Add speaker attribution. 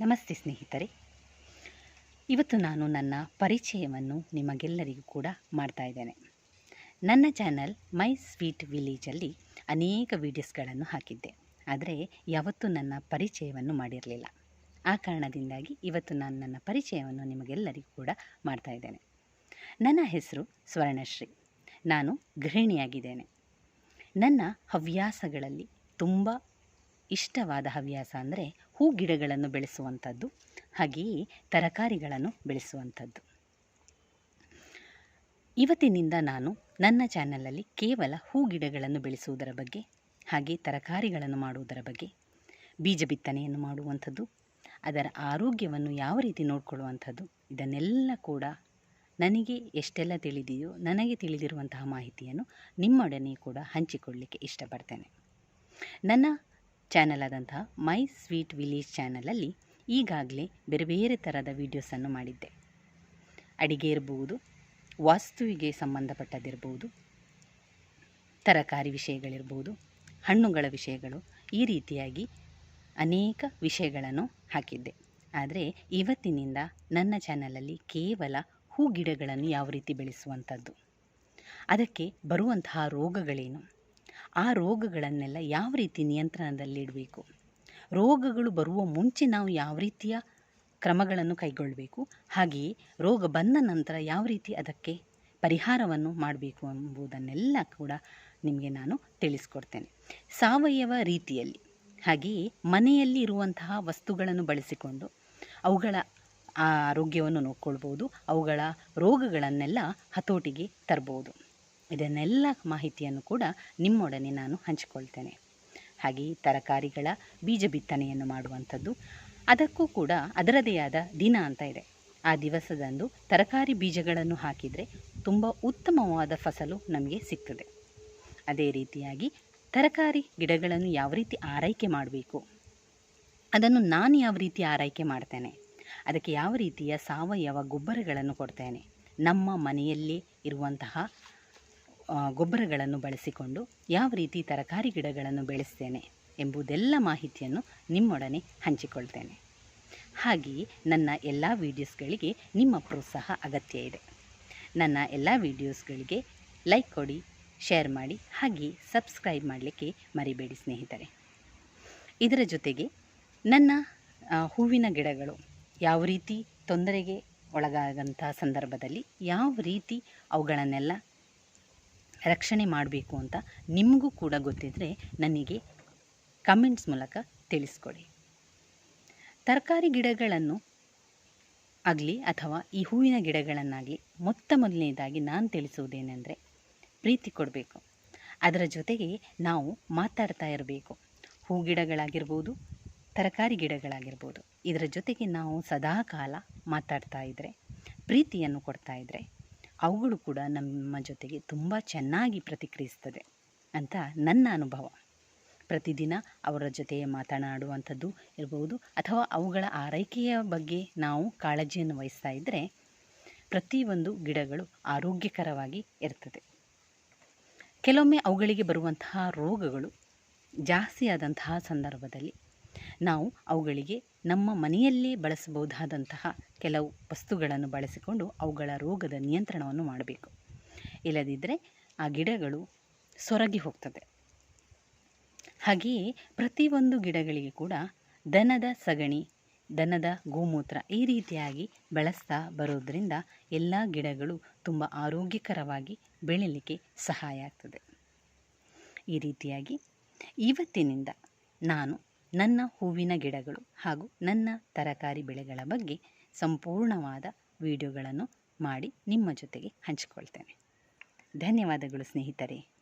Speaker 1: ನಮಸ್ತೆ ಸ್ನೇಹಿತರೆ. ಇವತ್ತು ನಾನು ನನ್ನ ಪರಿಚಯವನ್ನು ನಿಮಗೆಲ್ಲರಿಗೂ ಕೂಡ ಮಾಡ್ತಾ ಇದ್ದೇನೆ. ನನ್ನ ಚಾನಲ್ ಮೈ ಸ್ವೀಟ್ ವಿಲೇಜಲ್ಲಿ ಅನೇಕ ವೀಡಿಯೋಸ್ಗಳನ್ನು ಹಾಕಿದ್ದೆ. ಆದರೆ ಯಾವತ್ತೂ ನನ್ನ ಪರಿಚಯವನ್ನು ಮಾಡಿರಲಿಲ್ಲ. ಆ ಕಾರಣದಿಂದಾಗಿ ಇವತ್ತು ನಾನು ನನ್ನ ಪರಿಚಯವನ್ನು ನಿಮಗೆಲ್ಲರಿಗೂ ಕೂಡ ಮಾಡ್ತಾ ಇದ್ದೇನೆ. ನನ್ನ ಹೆಸರು ಸ್ವರ್ಣಶ್ರೀ. ನಾನು ಗೃಹಿಣಿಯಾಗಿದ್ದೇನೆ. ನನ್ನ ಹವ್ಯಾಸಗಳಲ್ಲಿ ತುಂಬ ಇಷ್ಟವಾದ ಹವ್ಯಾಸ ಅಂದರೆ ಹೂ ಗಿಡಗಳನ್ನು ಬೆಳೆಸುವಂಥದ್ದು, ಹಾಗೆಯೇ ತರಕಾರಿಗಳನ್ನು ಬೆಳೆಸುವಂಥದ್ದು. ಇವತ್ತಿನಿಂದ ನಾನು ನನ್ನ ಚಾನಲಲ್ಲಿ ಕೇವಲ ಹೂ ಗಿಡಗಳನ್ನು ಬೆಳೆಸುವುದರ ಬಗ್ಗೆ, ಹಾಗೆ ತರಕಾರಿಗಳನ್ನು ಮಾಡುವುದರ ಬಗ್ಗೆ, ಬೀಜ ಬಿತ್ತನೆಯನ್ನು ಮಾಡುವಂಥದ್ದು, ಅದರ ಆರೋಗ್ಯವನ್ನು ಯಾವ ರೀತಿ ನೋಡಿಕೊಳ್ಳುವಂಥದ್ದು, ಇದನ್ನೆಲ್ಲ ಕೂಡ ನನಗೆ ಎಷ್ಟೆಲ್ಲ ತಿಳಿದೆಯೋ ನನಗೆ ತಿಳಿದಿರುವಂತಹ ಮಾಹಿತಿಯನ್ನು ನಿಮ್ಮೊಡನೆ ಕೂಡ ಹಂಚಿಕೊಳ್ಳಲಿಕ್ಕೆ ಇಷ್ಟಪಡ್ತೇನೆ. ನನ್ನ ಚಾನಲ್ ಆದಂತಹ ಮೈ ಸ್ವೀಟ್ ವಿಲೇಜ್ ಚಾನಲಲ್ಲಿ ಈಗಾಗಲೇ ಬೇರೆ ಬೇರೆ ಥರದ ವೀಡಿಯೋಸನ್ನು ಮಾಡಿದ್ದೆ. ಅಡಿಗೆ ಇರಬಹುದು ವಾಸ್ತುವಿಗೆ ಸಂಬಂಧಪಟ್ಟದ್ದಿರ್ಬೋದು, ತರಕಾರಿ ವಿಷಯಗಳಿರ್ಬೋದು, ಹಣ್ಣುಗಳ ವಿಷಯಗಳು ಈ ರೀತಿಯಾಗಿ ಅನೇಕ ವಿಷಯಗಳನ್ನು ಹಾಕಿದ್ದೆ. ಆದರೆ ಇವತ್ತಿನಿಂದ ನನ್ನ ಚಾನಲಲ್ಲಿ ಕೇವಲ ಹೂ ಗಿಡಗಳನ್ನು ಯಾವ ರೀತಿ ಬೆಳೆಸುವಂಥದ್ದು, ಅದಕ್ಕೆ ಬರುವಂತಹ ರೋಗಗಳೇನು ಆ ರೋಗಗಳನ್ನೆಲ್ಲ ಯಾವ ರೀತಿ ನಿಯಂತ್ರಣದಲ್ಲಿಡಬೇಕು? ರೋಗಗಳು ಬರುವ ಮುಂಚೆ ನಾವು ಯಾವ ರೀತಿಯ ಕ್ರಮಗಳನ್ನು ಕೈಗೊಳ್ಳಬೇಕು ಹಾಗೆಯೇ ರೋಗ ಬಂದ ನಂತರ ಯಾವ ರೀತಿ ಅದಕ್ಕೆ ಪರಿಹಾರವನ್ನು ಮಾಡಬೇಕು ಎಂಬುದನ್ನೆಲ್ಲ ಕೂಡ ನಿಮಗೆ ನಾನು ತಿಳಿಸ್ಕೊಡ್ತೇನೆ. ಸಾವಯವ ರೀತಿಯಲ್ಲಿ, ಹಾಗೆಯೇ ಮನೆಯಲ್ಲಿ ಇರುವಂತಹ ವಸ್ತುಗಳನ್ನು ಬಳಸಿಕೊಂಡು ಅವುಗಳ ಆರೋಗ್ಯವನ್ನು ನೋಡ್ಕೊಳ್ಬೋದು, ಅವುಗಳ ರೋಗಗಳನ್ನೆಲ್ಲ ಹತೋಟಿಗೆ ತರ್ಬೋದು. ಇದನ್ನೆಲ್ಲ ಮಾಹಿತಿಯನ್ನು ಕೂಡ ನಿಮ್ಮೊಡನೆ ನಾನು ಹಂಚಿಕೊಳ್ತೇನೆ. ಹಾಗೆಯೇ ತರಕಾರಿಗಳ ಬೀಜ ಬಿತ್ತನೆಯನ್ನು ಮಾಡುವಂಥದ್ದು ಅದಕ್ಕೂ ಕೂಡ ಅದರದೇ ಆದ ದಿನ ಅಂತ ಇದೆ. ಆ ದಿವಸದಂದು ತರಕಾರಿ ಬೀಜಗಳನ್ನು ಹಾಕಿದರೆ ತುಂಬ ಉತ್ತಮವಾದ ಫಸಲು ನಮಗೆ ಸಿಗ್ತದೆ. ಅದೇ ರೀತಿಯಾಗಿ ತರಕಾರಿ ಗಿಡಗಳನ್ನು ಯಾವ ರೀತಿ ಆರೈಕೆ ಮಾಡಬೇಕು, ಅದನ್ನು ನಾನು ಯಾವ ರೀತಿ ಆರೈಕೆ ಮಾಡ್ತೇನೆ, ಅದಕ್ಕೆ ಯಾವ ರೀತಿಯ ಸಾವಯವ ಗೊಬ್ಬರಗಳನ್ನು ಕೊಡ್ತೇನೆ, ನಮ್ಮ ಮನೆಯಲ್ಲಿ ಇರುವಂತಹ ಗೊಬ್ಬರಗಳನ್ನು ಬಳಸಿಕೊಂಡು ಯಾವ ರೀತಿ ತರಕಾರಿ ಗಿಡಗಳನ್ನು ಬೆಳೆಸ್ತೇನೆ ಎಂಬುದೆಲ್ಲ ಮಾಹಿತಿಯನ್ನು ನಿಮ್ಮೊಡನೆ ಹಂಚಿಕೊಳ್ತೇನೆ. ಹಾಗೆಯೇ ನನ್ನ ಎಲ್ಲ ವೀಡಿಯೋಸ್ಗಳಿಗೆ ನಿಮ್ಮ ಪ್ರೋತ್ಸಾಹ ಅಗತ್ಯ ಇದೆ. ನನ್ನ ಎಲ್ಲ ವೀಡಿಯೋಸ್ಗಳಿಗೆ ಲೈಕ್ ಕೊಡಿ, ಶೇರ್ ಮಾಡಿ ಹಾಗೆ ಸಬ್ಸ್ಕ್ರೈಬ್ ಮಾಡಲಿಕ್ಕೆ ಮರಿಬೇಡಿ ಸ್ನೇಹಿತರೆ. ಇದರ ಜೊತೆಗೆ ನನ್ನ ಹೂವಿನ ಗಿಡಗಳು ಯಾವ ರೀತಿ ತೊಂದರೆಗೆ ಒಳಗಾಗಂಥ ಸಂದರ್ಭದಲ್ಲಿ ಯಾವ ರೀತಿ ಅವುಗಳನ್ನೆಲ್ಲ ರಕ್ಷಣೆ ಮಾಡಬೇಕು ಅಂತ ನಿಮಗೂ ಕೂಡ ಗೊತ್ತಿದ್ದರೆ ನನಗೆ ಕಮೆಂಟ್ಸ್ ಮೂಲಕ ತಿಳಿಸ್ಕೊಡಿ. ತರಕಾರಿ ಗಿಡಗಳನ್ನು ಆಗಲಿ ಅಥವಾ ಈ ಹೂವಿನ ಗಿಡಗಳನ್ನಾಗಲಿ ಮೊತ್ತ ಮೊದಲನೇದಾಗಿ ನಾನು ತಿಳಿಸುವುದೇನೆಂದರೆ ಪ್ರೀತಿ ಕೊಡಬೇಕು. ಅದರ ಜೊತೆಗೆ ನಾವು ಮಾತಾಡ್ತಾ ಇರಬೇಕು. ಹೂ ಗಿಡಗಳಾಗಿರ್ಬೋದು, ತರಕಾರಿ ಗಿಡಗಳಾಗಿರ್ಬೋದು. ಇದರ ಜೊತೆಗೆ ನಾವು ಸದಾ ಕಾಲ ಮಾತಾಡ್ತಾ ಇದ್ದರೆ ಪ್ರೀತಿಯನ್ನು ಕೊಡ್ತಾ ಇದ್ದರೆ ಅವುಗಳು ಕೂಡ ನಮ್ಮ ಜೊತೆಗೆ ತುಂಬ ಚೆನ್ನಾಗಿ ಪ್ರತಿಕ್ರಿಯಿಸ್ತದೆ ಅಂತ ನನ್ನ ಅನುಭವ. ಪ್ರತಿದಿನ ಅವರ ಜೊತೆ ಮಾತನಾಡುವಂಥದ್ದು ಇರಬಹುದು ಅಥವಾ ಅವುಗಳ ಆರೈಕೆಯ ಬಗ್ಗೆ ನಾವು ಕಾಳಜಿಯನ್ನು ವಹಿಸ್ತಾ ಇದ್ದರೆ ಪ್ರತಿಯೊಂದು ಗಿಡಗಳು ಆರೋಗ್ಯಕರವಾಗಿ ಇರ್ತದೆ. ಕೆಲವೊಮ್ಮೆ ಅವುಗಳಿಗೆ ಬರುವಂತಹ ರೋಗಗಳು ಜಾಸ್ತಿ ಆದಂತಹ ಸಂದರ್ಭದಲ್ಲಿ ನಾವು ಅವುಗಳಿಗೆ ನಮ್ಮ ಮನೆಯಲ್ಲೇ ಬಳಸಬಹುದಾದಂತಹ ಕೆಲವು ವಸ್ತುಗಳನ್ನು ಬಳಸಿಕೊಂಡು ಅವುಗಳ ರೋಗದ ನಿಯಂತ್ರಣವನ್ನು ಮಾಡಬೇಕು. ಇಲ್ಲದಿದ್ದರೆ ಆ ಗಿಡಗಳು ಸೊರಗಿ ಹೋಗ್ತದೆ. ಹಾಗೆಯೇ ಪ್ರತಿಯೊಂದು ಗಿಡಗಳಿಗೆ ಕೂಡ ದನದ ಸಗಣಿ, ದನದ ಗೋಮೂತ್ರ ಈ ರೀತಿಯಾಗಿ ಬಳಸ್ತಾ ಬರೋದರಿಂದ ಎಲ್ಲ ಗಿಡಗಳು ತುಂಬ ಆರೋಗ್ಯಕರವಾಗಿ ಬೆಳೀಲಿಕ್ಕೆ ಸಹಾಯ ಆಗ್ತದೆ. ಈ ರೀತಿಯಾಗಿ ಇವತ್ತಿನಿಂದ ನಾನು ನನ್ನ ಹೂವಿನ ಗಿಡಗಳು ಹಾಗೂ ನನ್ನ ತರಕಾರಿ ಬೆಳೆಗಳ ಬಗ್ಗೆ ಸಂಪೂರ್ಣವಾದ ವಿಡಿಯೋಗಳನ್ನು ಮಾಡಿ ನಿಮ್ಮ ಜೊತೆಗೆ ಹಂಚಿಕೊಳ್ತೇನೆ. ಧನ್ಯವಾದಗಳು ಸ್ನೇಹಿತರೆ.